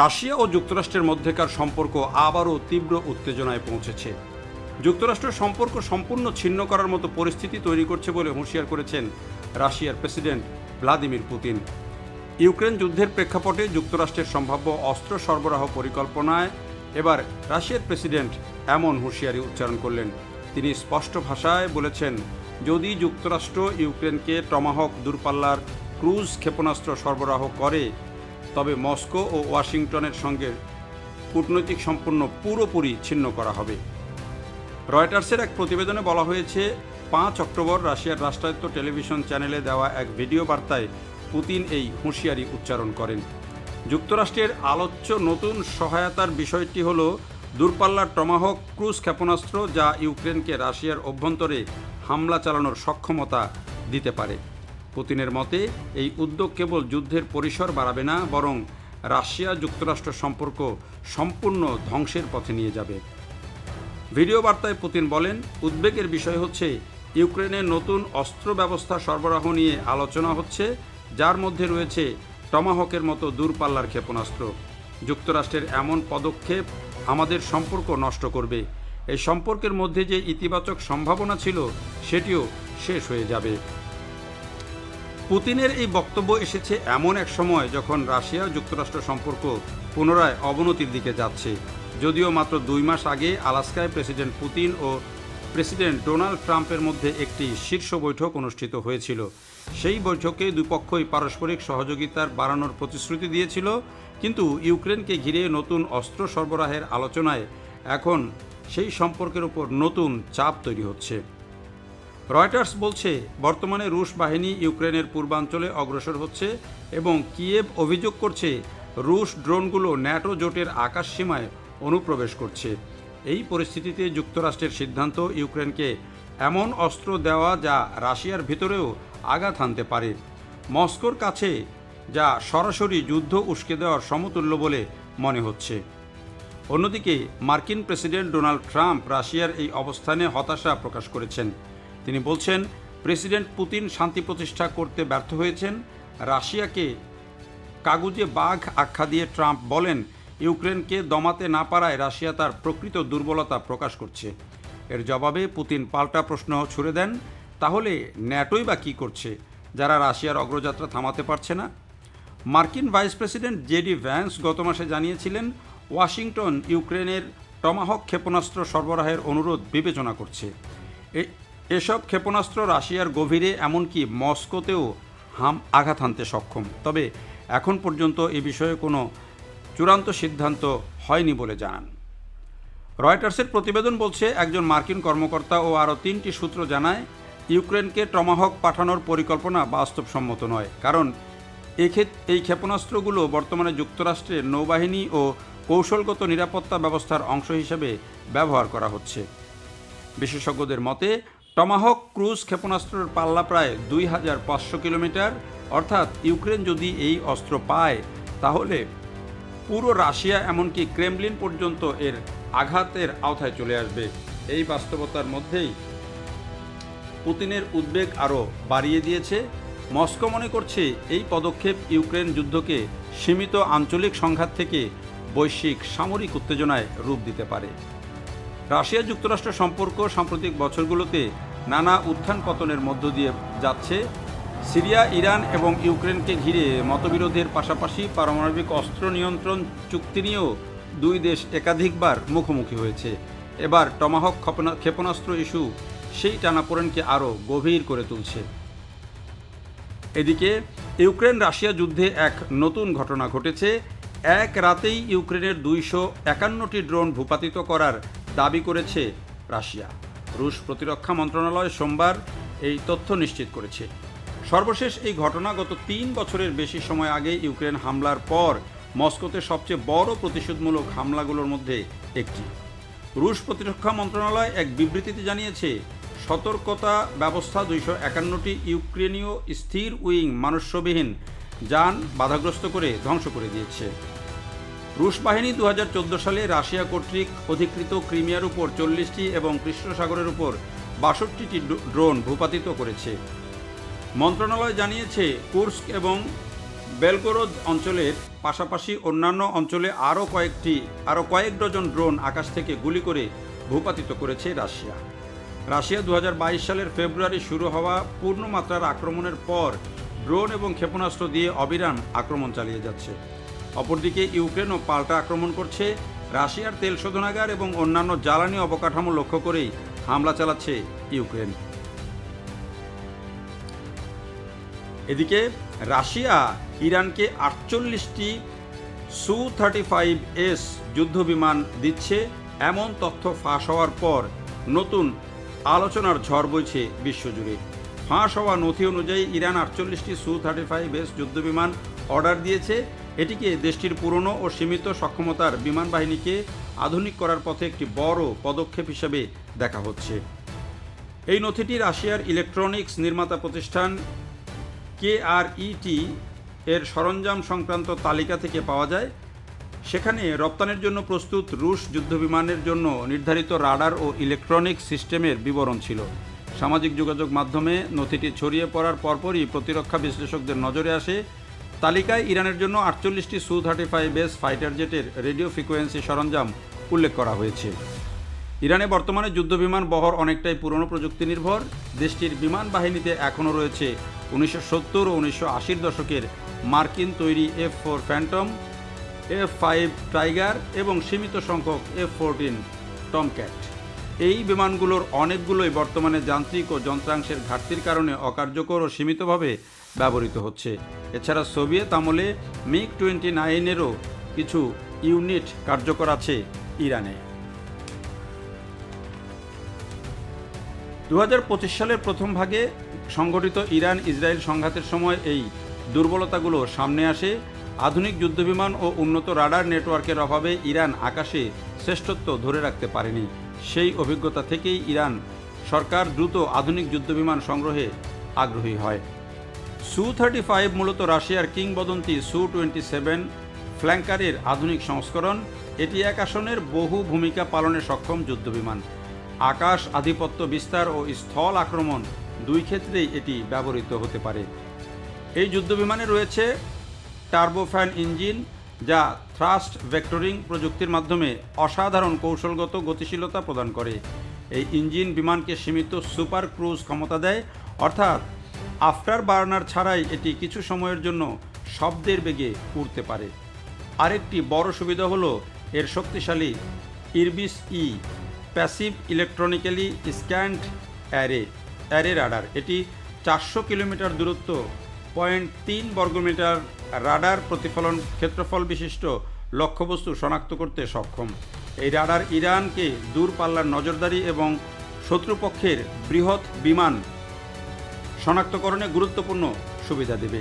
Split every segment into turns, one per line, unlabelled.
Russia ও যুক্তরাষ্ট্রের মধ্যেকার সম্পর্ক আবারও তীব্র উত্তেজনায় পৌঁছেছে। যুক্তরাষ্ট্র সম্পর্ক সম্পূর্ণ ছিন্ন করার মতো পরিস্থিতি তৈরি করছে বলে হুঁশিয়ার করেছেন রাশিয়ার প্রেসিডেন্ট ভ্লাদিমির পুতিন। ইউক্রেন যুদ্ধের প্রেক্ষাপটে যুক্তরাষ্ট্রের সম্ভাব্য অস্ত্র সরবরাহ পরিকল্পনায় এবার রাশিয়ার প্রেসিডেন্ট এমন হুঁশিয়ারি উচ্চারণ করলেন। তিনি স্পষ্ট ভাষায় বলেছেন, যদি যুক্তরাষ্ট্র ইউক্রেনকে টমাহক দূরপাল্লার ক্রুজ ক্ষেপণাস্ত্র সরবরাহ করে তবে মস্কো ও ওয়াশিংটনের সঙ্গে কূটনৈতিক সম্পূর্ণ পুরোপুরি ছিন্ন করা হবে। রয়টার্সের এক প্রতিবেদনে বলা হয়েছে, পাঁচ অক্টোবর রাশিয়ার রাষ্ট্রায়ত্ত টেলিভিশন চ্যানেলে দেওয়া এক ভিডিও বার্তায় পুতিন এই হুঁশিয়ারি উচ্চারণ করেন। যুক্তরাষ্ট্রের আলোচ্য নতুন সহায়তার বিষয়টি হল দূরপাল্লার টমাহক ক্রুজ ক্ষেপণাস্ত্র যা ইউক্রেনকে রাশিয়ার অভ্যন্তরে হামলা চালানোর সক্ষমতা দিতে পারে। পুতিনের মতে, এই উদ্যোগ কেবল যুদ্ধের পরিসর বাড়াবে না, বরং রাশিয়া যুক্তরাষ্ট্র সম্পর্ক সম্পূর্ণ ধ্বংসের পথে নিয়ে যাবে। ভিডিও বার্তায় পুতিন বলেন, উদ্বেগের বিষয় হচ্ছে ইউক্রেনের নতুন অস্ত্র ব্যবস্থা সরবরাহ নিয়ে আলোচনা হচ্ছে, যার মধ্যে রয়েছে টমাহকের মতো দূরপাল্লার ক্ষেপণাস্ত্র। যুক্তরাষ্ট্রের এমন পদক্ষেপ আমাদের সম্পর্ক নষ্ট করবে। এই সম্পর্কের মধ্যে যে ইতিবাচক সম্ভাবনা ছিল, সেটিও শেষ হয়ে যাবে। পুতিনের এই বক্তব্য এসেছে এমন এক সময় যখন রাশিয়া যুক্তরাষ্ট্র সম্পর্ক পুনরায় অবনতির দিকে যাচ্ছে। যদিও মাত্র দুই মাস আগে আলাস্কায় প্রেসিডেন্ট পুতিন ও প্রেসিডেন্ট ডোনাল্ড ট্রাম্পের মধ্যে একটি শীর্ষ বৈঠক অনুষ্ঠিত হয়েছিল। সেই বৈঠকে দুপক্ষই পারস্পরিক সহযোগিতার বাড়ানোর প্রতিশ্রুতি দিয়েছিল, কিন্তু ইউক্রেনকে ঘিরে নতুন অস্ত্র সরবরাহের আলোচনায় এখন সেই সম্পর্কের উপর নতুন চাপ তৈরি হচ্ছে। রয়টার্স বলছে, বর্তমানে রুশ বাহিনী ইউক্রেনের পূর্বাঞ্চলে অগ্রসর হচ্ছে এবং কিয়েভ অভিযোগ করছে, রুশ ড্রোনগুলো ন্যাটো জোটের আকাশ সীমায় অনুপ্রবেশ করছে। এই পরিস্থিতিতে যুক্তরাষ্ট্রের সিদ্ধান্ত ইউক্রেনকে এমন অস্ত্র দেওয়া যা রাশিয়ার ভিতরেও আঘাত হানতে পারে। মস্কোর কাছে যা সরাসরি যুদ্ধ উস্কে দেওয়ার সমতুল্য বলে মনে হচ্ছে। অন্যদিকে মার্কিন প্রেসিডেন্ট ডোনাল্ড ট্রাম্প রাশিয়ার এই অবস্থানে হতাশা প্রকাশ করেছেন। তিনি বলছেন, প্রেসিডেন্ট পুতিন শান্তি প্রতিষ্ঠা করতে ব্যর্থ হয়েছেন। রাশিয়াকে কাগুজে বাঘ আখ্যা দিয়ে ট্রাম্প বলেন, ইউক্রেনকে দমাতে না পারায় রাশিয়া তার প্রকৃত দুর্বলতা প্রকাশ করছে। এর জবাবে পুতিন পাল্টা প্রশ্ন ছুড়ে দেন, তাহলে ন্যাটোই বা কী করছে, যারা রাশিয়ার অগ্রযাত্রা থামাতে পারছে না? মার্কিন ভাইস প্রেসিডেন্ট জেডি ভ্যান্স গত মাসে জানিয়েছিলেন, ওয়াশিংটন ইউক্রেনের টমাহক ক্ষেপণাস্ত্র সরবরাহের অনুরোধ বিবেচনা করছে। এসব ক্ষেপণাস্ত্র রাশিয়ার গভীরে, এমনকি মস্কোতেও হাম আঘাত হানতে সক্ষম। তবে এখন পর্যন্ত এ বিষয়ে কোনো চূড়ান্ত সিদ্ধান্ত হয়নি বলে জানান। রয়টার্সের প্রতিবেদন বলছে, একজন মার্কিন কর্মকর্তা ও আরও তিনটি সূত্র জানায়, ইউক্রেনকে টমাহক পাঠানোর পরিকল্পনা বাস্তবসম্মত নয়। কারণ এক্ষেত এই ক্ষেপণাস্ত্রগুলো বর্তমানে যুক্তরাষ্ট্রের নৌবাহিনী ও কৌশলগত নিরাপত্তা ব্যবস্থার অংশ হিসেবে ব্যবহার করা হচ্ছে। বিশেষজ্ঞদের মতে টমাহক ক্রুজ ক্ষেপণাস্ত্রের পাল্লা প্রায় দুই হাজার পাঁচশো কিলোমিটার। অর্থাৎ ইউক্রেন যদি এই অস্ত্র পায়, তাহলে পুরো রাশিয়া এমনকি ক্রেমলিন পর্যন্ত এর আঘাতের আওতায় চলে আসবে। এই বাস্তবতার মধ্যেই পুতিনের উদ্বেগ আরও বাড়িয়ে দিয়েছে। মস্কো মনে করছে এই পদক্ষেপ ইউক্রেন যুদ্ধকে সীমিত আঞ্চলিক সংঘাত থেকে বৈশ্বিক সামরিক উত্তেজনায় রূপ দিতে পারে। রাশিয়া যুক্তরাষ্ট্র সম্পর্ক সাম্প্রতিক বছরগুলোতে নানা উত্থান পতনের মধ্য দিয়ে যাচ্ছে। সিরিয়া, ইরান এবং ইউক্রেনকে ঘিরে মতবিরোধের পাশাপাশি পারমাণবিক অস্ত্র নিয়ন্ত্রণ চুক্তি নিয়েও দুই দেশ একাধিকবার মুখোমুখি হয়েছে। এবার টমাহক ক্ষেপণা- ক্ষেপণাস্ত্র ইস্যু সেই টানাপোড়েনকে আরও গভীর করে তুলছে। এদিকে ইউক্রেন রাশিয়া যুদ্ধে এক নতুন ঘটনা ঘটেছে। এক রাতেই ইউক্রেনের দুইশো একান্নটি ড্রোন ভূপাতিত করার দাবি করেছে রাশিয়া। রুশ প্রতিরক্ষা মন্ত্রণালয় সোমবার এই তথ্য নিশ্চিত করেছে। সর্বশেষ এই ঘটনা গত তিন বছরের বেশি সময় আগে ইউক্রেন হামলার পর মস্কোতে সবচেয়ে বড় প্রতিশোধমূলক হামলাগুলোর মধ্যে একটি। রুশ প্রতিরক্ষা মন্ত্রণালয় এক বিবৃতিতে জানিয়েছে, সতর্কতা ব্যবস্থা দুইশো একান্নটি ইউক্রেনীয় স্থির উইং মানুষ্যবিহীন যান বাধাগ্রস্ত করে ধ্বংস করে দিয়েছে। রুশ বাহিনী দু হাজার চোদ্দ সালে রাশিয়া কর্তৃক অধিকৃত ক্রিমিয়ার উপর চল্লিশটি এবং কৃষ্ণ সাগরের উপর বাষট্টিটি ড্রোন ভূপাতিত করেছে। মন্ত্রণালয় জানিয়েছে, কুর্স্ক এবং বেলগোরোদ অঞ্চলের পাশাপাশি অন্যান্য অঞ্চলে আরও কয়েকটি, আরও কয়েক ডজন ড্রোন আকাশ থেকে গুলি করে ভূপাতিত করেছে রাশিয়া। রাশিয়া দু হাজার বাইশ সালের ফেব্রুয়ারি শুরু হওয়া পূর্ণমাত্রার আক্রমণের পর ড্রোন এবং ক্ষেপণাস্ত্র দিয়ে অবিরাম আক্রমণ চালিয়ে যাচ্ছে। অপরদিকে ইউক্রেনও পাল্টা আক্রমণ করছে। রাশিয়ার তেল শোধনাগার এবং অন্যান্য জ্বালানি অবকাঠামো লক্ষ্য করেই হামলা চালাচ্ছে ইউক্রেন। এদিকে রাশিয়া ইরানকে আটচল্লিশটি সু থার্টি ফাইভ এস যুদ্ধবিমান দিচ্ছে। এমন তথ্য ফাঁস হওয়ার পর নতুন আলোচনার ঝড় বইছে বিশ্বজুড়ে। ফাঁস হওয়া নথি অনুযায়ী ইরান আটচল্লিশটি সু থার্টি ফাইভ এস যুদ্ধবিমান অর্ডার দিয়েছে। এটিকে দেশটির পুরনো ও সীমিত সক্ষমতার বিমান বাহিনীকে আধুনিক করার পথে একটি বড় পদক্ষেপ হিসেবে দেখা হচ্ছে। এই নথিটি রাশিয়ার ইলেকট্রনিক্স নির্মাতা প্রতিষ্ঠান কেআরইটি এর সরঞ্জাম সংক্রান্ত তালিকা থেকে পাওয়া যায়। সেখানে রপ্তানির জন্য প্রস্তুত রুশ যুদ্ধবিমানের জন্য নির্ধারিত রাডার ও ইলেকট্রনিক সিস্টেমের বিবরণ ছিল। সামাজিক যোগাযোগ মাধ্যমে নথিটি ছড়িয়ে পড়ার পরপরই প্রতিরক্ষা বিশ্লেষকদের নজরে আসে তালিকায় ইরানের জন্য আটচল্লিশটি Su thirty five S fighter জেটের radio frequency সরঞ্জাম উল্লেখ করা হয়েছে। ইরানে বর্তমানে যুদ্ধবিমান বহর অনেকটাই পুরনো প্রযুক্তি নির্ভর দেশটির বিমান বাহিনীতে এখনও রয়েছে উনিশশো সত্তর ও উনিশশো আশির দশকের মার্কিন তৈরি F four Phantom, F five Tiger এবং সীমিত সংখ্যক এফ ফোরটিন টমক্যাট। এই বিমানগুলোর অনেকগুলোই বর্তমানে যান্ত্রিক ও যন্ত্রাংশের ঘাটতির কারণে অকার্যকর ও সীমিতভাবে ব্যবহৃত হচ্ছে। এছাড়া সোভিয়েত আমলে মিগ টোয়েন্টি নাইনেরও কিছু ইউনিট কার্যকর আছে ইরানে। দু হাজার পঁচিশ সালের প্রথম ভাগে সংগঠিত ইরান ইসরায়েল সংঘাতের সময় এই দুর্বলতাগুলো সামনে আসে। আধুনিক যুদ্ধবিমান ও উন্নত রাডার নেটওয়ার্কের অভাবে ইরান আকাশে শ্রেষ্ঠত্ব ধরে রাখতে পারেনি। সেই অভিজ্ঞতা থেকেই ইরান সরকার দ্রুত আধুনিক যুদ্ধবিমান সংগ্রহে আগ্রহী হয়। সু থার্টি ফাইভ মূলত রাশিয়ার কিংবদন্তি সু টোয়েন্টি সেভেন ফ্ল্যাঙ্কারের আধুনিক সংস্করণ। এটি এক আসনের বহু ভূমিকা পালনে সক্ষম যুদ্ধবিমান। আকাশ আধিপত্য বিস্তার ও স্থল আক্রমণ দুই ক্ষেত্রেই এটি ব্যবহৃত হতে পারে। এই যুদ্ধবিমানে রয়েছে টার্বোফ্যান ইঞ্জিন, যা থ্রাস্ট ভেক্টরিং প্রযুক্তির মাধ্যমে অসাধারণ কৌশলগত গতিশীলতা প্রদান করে। এই ইঞ্জিন বিমানকে সীমিত সুপার ক্রুজ ক্ষমতা দেয়, অর্থাৎ আফটার বার্নার ছাড়াই এটি কিছু সময়ের জন্য শব্দের বেগে উড়তে পারে। আরেকটি বড় সুবিধা হলো, এর শক্তিশালী Irbis E, passive electronically scanned array array radar. এটি চারশো কিলোমিটার দূরত্ব, পয়েন্ট তিন বর্গমিটার রাডার প্রতিফলন ক্ষেত্রফল বিশিষ্ট লক্ষ্যবস্তু শনাক্ত করতে সক্ষম। এই রাডার ইরানকে দূরপাল্লার নজরদারি এবং শত্রুপক্ষের বৃহৎ বিমান শনাক্তকরণে গুরুত্বপূর্ণ সুবিধা দেবে।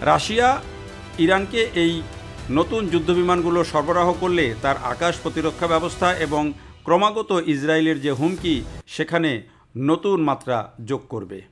রাশিয়া ইরানকে এই নতুন যুদ্ধবিমানগুলো সরবরাহ করলে তার আকাশ প্রতিরক্ষা ব্যবস্থা এবং ক্রমাগত ইসরায়েলের যে হুমকি, সেখানে নতুন মাত্রা যোগ করবে।